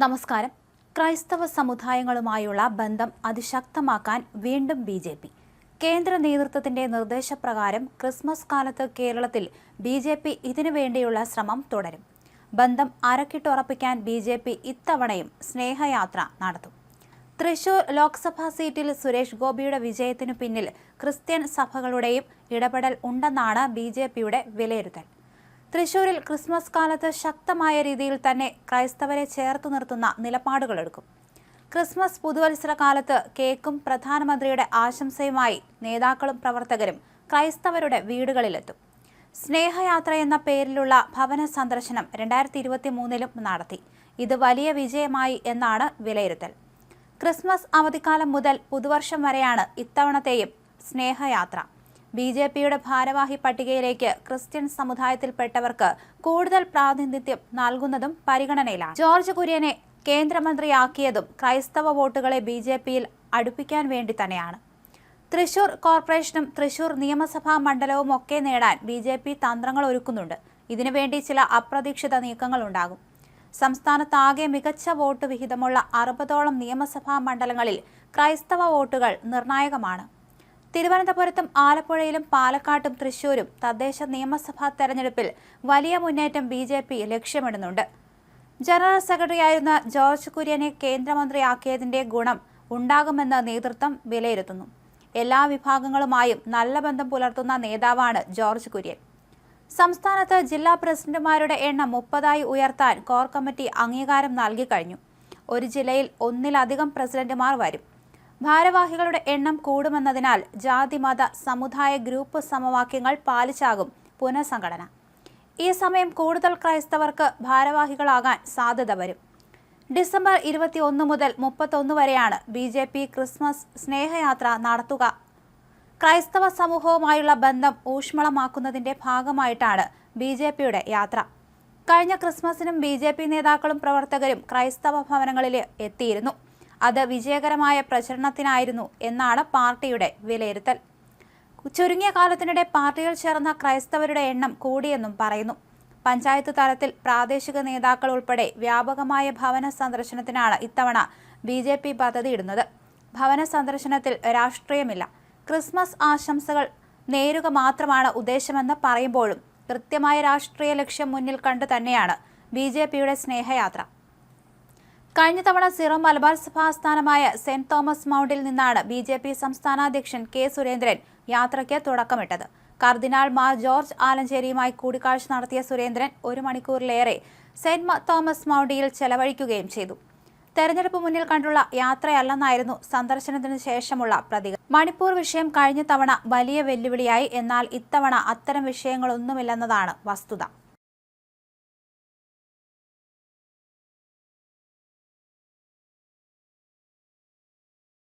നമസ്കാരം. ക്രൈസ്തവ സമുദായങ്ങളുമായുള്ള ബന്ധം അതിശക്തമാക്കാൻ വീണ്ടും ബി ജെ പി. കേന്ദ്ര നേതൃത്വത്തിന്റെ നിർദ്ദേശപ്രകാരം ക്രിസ്മസ് കാലത്ത് കേരളത്തിൽ ബി ജെ പി ഇതിനുവേണ്ടിയുള്ള ശ്രമം തുടരും. ബന്ധം അരക്കിട്ടുറപ്പിക്കാൻ ബി ജെ പി ഇത്തവണയും സ്നേഹയാത്ര നടത്തും. തൃശൂർ ലോക്സഭാ സീറ്റിൽ സുരേഷ് ഗോപിയുടെ വിജയത്തിനു പിന്നിൽ ക്രിസ്ത്യൻ സഭകളുടെയും ഇടപെടൽ ഉണ്ടെന്നാണ് ബി വിലയിരുത്തൽ. തൃശൂരിൽ ക്രിസ്മസ് കാലത്ത് ശക്തമായ രീതിയിൽ തന്നെ ക്രൈസ്തവരെ ചേർത്തു നിർത്തുന്ന നിലപാടുകളെടുക്കും. ക്രിസ്മസ് പുതുവത്സര കാലത്ത് കേക്കും പ്രധാനമന്ത്രിയുടെ ആശംസയുമായി നേതാക്കളും പ്രവർത്തകരും ക്രൈസ്തവരുടെ വീടുകളിലെത്തും. സ്നേഹയാത്ര എന്ന പേരിലുള്ള ഭവന സന്ദർശനം രണ്ടായിരത്തി ഇരുപത്തി മൂന്നിലും നടത്തി. ഇത് വലിയ വിജയമായി എന്നാണ് വിലയിരുത്തൽ. ക്രിസ്മസ് അവധിക്കാലം മുതൽ പുതുവർഷം വരെയാണ് ഇത്തവണത്തെയും സ്നേഹയാത്ര. ബി ജെ പിയുടെ ഭാരവാഹി പട്ടികയിലേക്ക് ക്രിസ്ത്യൻ സമുദായത്തിൽപ്പെട്ടവർക്ക് കൂടുതൽ പ്രാതിനിധ്യം നൽകുന്നതും പരിഗണനയിലാണ്. ജോർജ് കുര്യനെ കേന്ദ്രമന്ത്രിയാക്കിയതും ക്രൈസ്തവ വോട്ടുകളെ ബി ജെ പിയിൽ അടുപ്പിക്കാൻ വേണ്ടി തന്നെയാണ്. തൃശൂർ കോർപ്പറേഷനും തൃശൂർ നിയമസഭാ മണ്ഡലവും ഒക്കെ നേടാൻ ബി ജെ പി തന്ത്രങ്ങൾ ഒരുക്കുന്നുണ്ട്. ഇതിനുവേണ്ടി ചില അപ്രതീക്ഷിത നീക്കങ്ങൾ ഉണ്ടാകും. സംസ്ഥാനത്താകെ മികച്ച വോട്ട് വിഹിതമുള്ള അറുപതോളം നിയമസഭാ മണ്ഡലങ്ങളിൽ ക്രൈസ്തവ വോട്ടുകൾ നിർണായകമാണ്. തിരുവനന്തപുരത്തും ആലപ്പുഴയിലും പാലക്കാട്ടും തൃശൂരും തദ്ദേശ നിയമസഭാ തെരഞ്ഞെടുപ്പിൽ വലിയ മുന്നേറ്റം ബി ജെ പി ലക്ഷ്യമിടുന്നുണ്ട്. ജനറൽ സെക്രട്ടറിയായിരുന്ന ജോർജ് കുര്യനെ കേന്ദ്രമന്ത്രിയാക്കിയതിന്റെ ഗുണം ഉണ്ടാകുമെന്ന് നേതൃത്വം വിലയിരുത്തുന്നു. എല്ലാ വിഭാഗങ്ങളുമായും നല്ല ബന്ധം പുലർത്തുന്ന നേതാവാണ് ജോർജ് കുര്യൻ. സംസ്ഥാനത്ത് ജില്ലാ പ്രസിഡന്റുമാരുടെ എണ്ണം മുപ്പതായി ഉയർത്താൻ കോർ കമ്മിറ്റി അംഗീകാരം നൽകിക്കഴിഞ്ഞു ഒരു ജില്ലയിൽ ഒന്നിലധികം പ്രസിഡന്റുമാർ വരും. ഭാരവാഹികളുടെ എണ്ണം കൂടുമെന്നതിനാൽ ജാതിമത സമുദായ ഗ്രൂപ്പ് സമവാക്യങ്ങൾ പാലിച്ചാകും പുനഃസംഘടന. ഈ സമയം കൂടുതൽ ക്രൈസ്തവർക്ക് ഭാരവാഹികളാകാൻ സാധ്യത വരും. ഡിസംബർ ഇരുപത്തി ഒന്ന് മുതൽ മുപ്പത്തൊന്ന് വരെയാണ് ബി ജെ പി ക്രിസ്മസ് സ്നേഹയാത്ര നടത്തുക. ക്രൈസ്തവ സമൂഹവുമായുള്ള ബന്ധം ഊഷ്മളമാക്കുന്നതിന്റെ ഭാഗമായിട്ടാണ് ബി ജെ പിയുടെ യാത്ര. കഴിഞ്ഞ ക്രിസ്മസിനും ബി ജെ പി നേതാക്കളും പ്രവർത്തകരും ക്രൈസ്തവ ഭവനങ്ങളിൽ എത്തിയിരുന്നു. അത് വിജയകരമായ പ്രചരണത്തിനായിരുന്നു എന്നാണ് പാർട്ടിയുടെ വിലയിരുത്തൽ. ചുരുങ്ങിയ കാലത്തിനിടെ പാർട്ടിയിൽ ചേർന്ന ക്രൈസ്തവരുടെ എണ്ണം കൂടിയെന്നും പറയുന്നു. പഞ്ചായത്ത് തലത്തിൽ പ്രാദേശിക നേതാക്കൾ ഉൾപ്പെടെ വ്യാപകമായ ഭവന സന്ദർശനത്തിനാണ് ഇത്തവണ ബി ജെ പി പദ്ധതിയിടുന്നത്. ഭവന സന്ദർശനത്തിൽ രാഷ്ട്രീയമില്ല. ക്രിസ്മസ് ആശംസകൾ നേരുക മാത്രമാണ് ഉദ്ദേശമെന്ന് പറയുമ്പോഴും കൃത്യമായ രാഷ്ട്രീയ ലക്ഷ്യം മുന്നിൽ കണ്ടു തന്നെയാണ് ബി ജെ പിയുടെ സ്നേഹയാത്ര. കഴിഞ്ഞ തവണ സിറോ മലബാർ സഭാസ്ഥാനമായ സെന്റ് തോമസ് മൗണ്ടിൽ നിന്നാണ് ബി ജെ പി സംസ്ഥാനാധ്യക്ഷൻ കെ സുരേന്ദ്രൻ യാത്രയ്ക്ക് തുടക്കമിട്ടത്. കർദിനാൾ മാർ ജോർജ് ആലഞ്ചേരിയുമായി കൂടിക്കാഴ്ച നടത്തിയ സുരേന്ദ്രൻ ഒരു മണിക്കൂറിലേറെ സെന്റ് തോമസ് മൗണ്ടിയിൽ ചെലവഴിക്കുകയും ചെയ്തു. തെരഞ്ഞെടുപ്പ് മുന്നിൽ കണ്ടുള്ള യാത്രയല്ലെന്നായിരുന്നു സന്ദർശനത്തിന് ശേഷമുള്ള പ്രതികരണം. മണിപ്പൂർ വിഷയം കഴിഞ്ഞ തവണ വലിയ വെല്ലുവിളിയായി എന്നാൽ ഇത്തവണ അത്തരം വിഷയങ്ങളൊന്നുമില്ലെന്നതാണ് വസ്തുത.